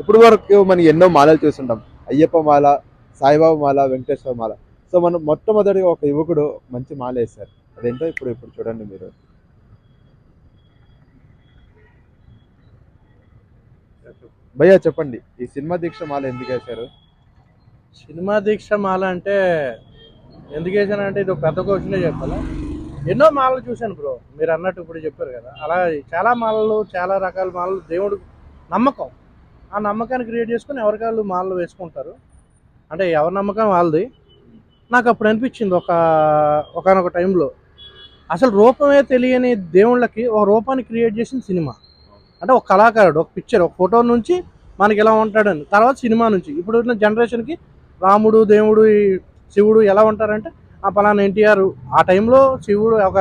ఇప్పుడు వరకు మనం ఎన్నో మాలలు చూస్తుంటాం. అయ్యప్ప మాల సాయిబాబా మాల వెంకటేశ్వర మాల. సో మనం మొట్టమొదటిగా ఒక యువకుడు మంచి మాల వేశారు. అదేంటో ఇప్పుడు ఇప్పుడు చూడండి మీరు. భయ్యా చెప్పండి. ఈ సినిమా దీక్ష మాల ఎందుకు వేశారు? సినిమా దీక్ష మాల అంటే ఎందుకు వేసాను అంటే ఇది ఒక పెద్ద క్వశ్చనే చెప్పాలా? ఎన్నో మాలలు చూశాను బ్రో. మీరు అన్నట్టు ఇప్పుడు చెప్పారు కదా. అలా చాలా మాలలు చాలా రకాల మాలలు దేవుడు నమ్మకం. ఆ నమ్మకాన్ని క్రియేట్ చేసుకుని ఎవరికాళ్ళు మాలలు వేసుకుంటారు. అంటే ఎవరి నమ్మకం వాళ్ళది. నాకు అప్పుడు అనిపించింది ఒక ఒకనొక టైంలో అసలు రూపమే తెలియని దేవుళ్ళకి ఒక రూపాన్ని క్రియేట్ చేసిన సినిమా. అంటే ఒక కళాకారుడు ఒక పిక్చర్ ఒక ఫోటో నుంచి మనకి ఎలా ఉంటాడని. తర్వాత సినిమా నుంచి. ఇప్పుడు ఉన్న జనరేషన్కి రాముడు దేవుడు శివుడు ఎలా ఉంటారంటే ఆ పలానా ఎన్టీఆర్ ఆ టైంలో శివుడు ఒక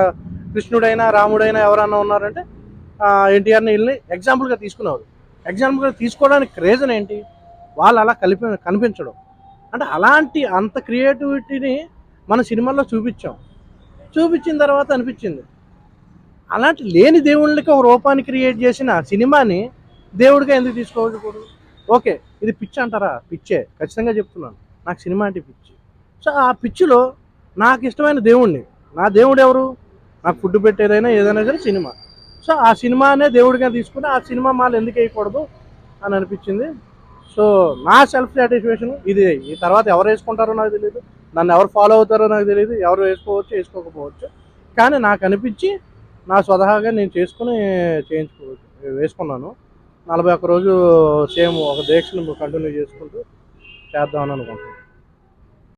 కృష్ణుడైనా రాముడైనా ఎవరైనా ఉన్నారంటే ఎన్టీఆర్ని వీళ్ళని ఎగ్జాంపుల్గా తీసుకునేవారు. ఎగ్జాంపుల్గా తీసుకోవడానికి రీజన్ ఏంటి? వాళ్ళు అలా కలిపి కనిపించడం. అంటే అలాంటి అంత క్రియేటివిటీని మన సినిమాల్లో చూపించాం. చూపించిన తర్వాత అనిపించింది. అలాంటి లేని దేవుళ్ళకి ఒక రూపాన్ని క్రియేట్ చేసిన సినిమాని దేవుడిగా ఎందుకు తీసుకోకూడదు? ఓకే ఇది పిచ్చి అంటారా? పిచ్చే ఖచ్చితంగా చెప్తున్నాను. నాకు సినిమా అంటే పిచ్చి. సో ఆ పిచ్చిలో నాకు ఇష్టమైన దేవుణ్ణి. నా దేవుడు ఎవరు? నాకు ఫుడ్ పెట్టేదైనా ఏదైనా సరే సినిమా. సో ఆ సినిమానే దేవుడిగా తీసుకుని ఆ సినిమా మాలు ఎందుకు వేయకూడదు అని అనిపించింది. సో నా సెల్ఫ్ సాటిస్ఫాక్షన్ ఇది. ఈ తర్వాత ఎవరు వేసుకుంటారో నాకు తెలియదు నన్ను ఎవరు ఫాలో అవుతారో నాకు తెలియదు ఎవరు వేసుకోవచ్చు వేసుకోకపోవచ్చు. కానీ నాకు అనిపించి నా స్వతహాగా నేను చేసుకుని చేయించుకో వేసుకున్నాను. నలభై ఒక్క రోజు సేమ్ ఒక దీక్షను కంటిన్యూ చేసుకుంటూ చేద్దామని అనుకుంటున్నాను.